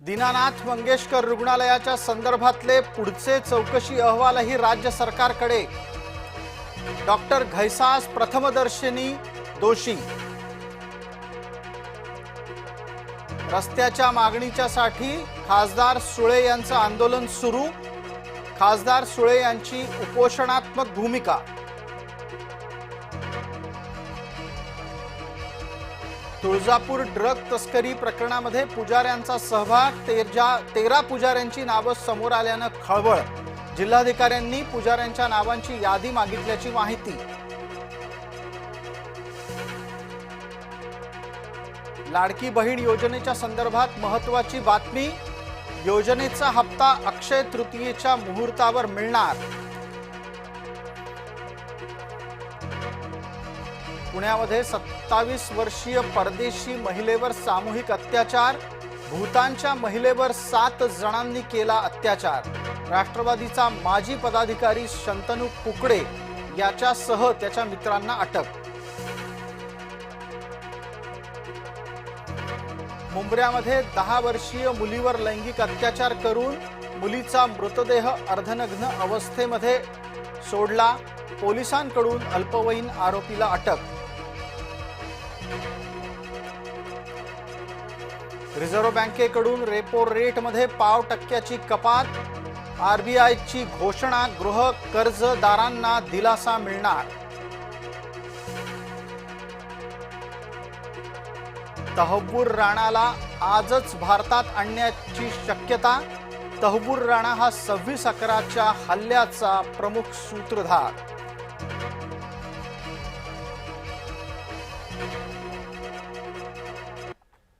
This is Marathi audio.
दीनानाथ मंगेशकर रुग्णालयाच्या संदर्भातले पुढचे चौकशी अहवालही राज्य सरकारकडे. डॉक्टर घैसास प्रथमदर्शनी दोषी. रस्त्याच्या मागणीच्या साठी खासदार सुळे यांचं आंदोलन सुरू. खासदार सुळे यांची उपोषणात्मक भूमिका. तुळजापूर ड्रग तस्करी प्रकरणामध्ये पुजाऱ्यांचा सहभाग तेरजा तेरा पुजाऱ्यांची नावं समोर आल्यानं खळबळ. जिल्हाधिकाऱ्यांनी पुजाऱ्यांच्या नावांची यादी मागितल्याची माहिती. लाडकी बहीण योजनेच्या संदर्भात महत्वाची बातमी योजनेचा हप्ता अक्षय तृतीयेच्या मुहूर्तावर मिळणार. पुण्यामध्ये सत्तावीस वर्षीय परदेशी महिलेवर सामूहिक अत्याचार भूतानच्या महिलेवर सात जणांनी केला अत्याचार. राष्ट्रवादीचा माजी पदाधिकारी शंतनू कुकडे याच्यासह त्याच्या मित्रांना अटक. मुंबऱ्यामध्ये दहा वर्षीय मुलीवर लैंगिक अत्याचार करून मुलीचा मृतदेह अर्धनग्न अवस्थेमध्ये सोडला. पोलिसांकडून अल्पवयीन आरोपीला अटक. रिझर्व्ह बँकेकडून रेपो रेटमध्ये पाव टक्क्याची कपात. आरबीआयची घोषणा गृह कर्जदारांना दिलासा मिळणार. तहबूर राणाला आजच भारतात आणण्याची शक्यता. तहबूर राणा हा सव्वीस अकराच्या हल्ल्याचा प्रमुख सूत्रधार.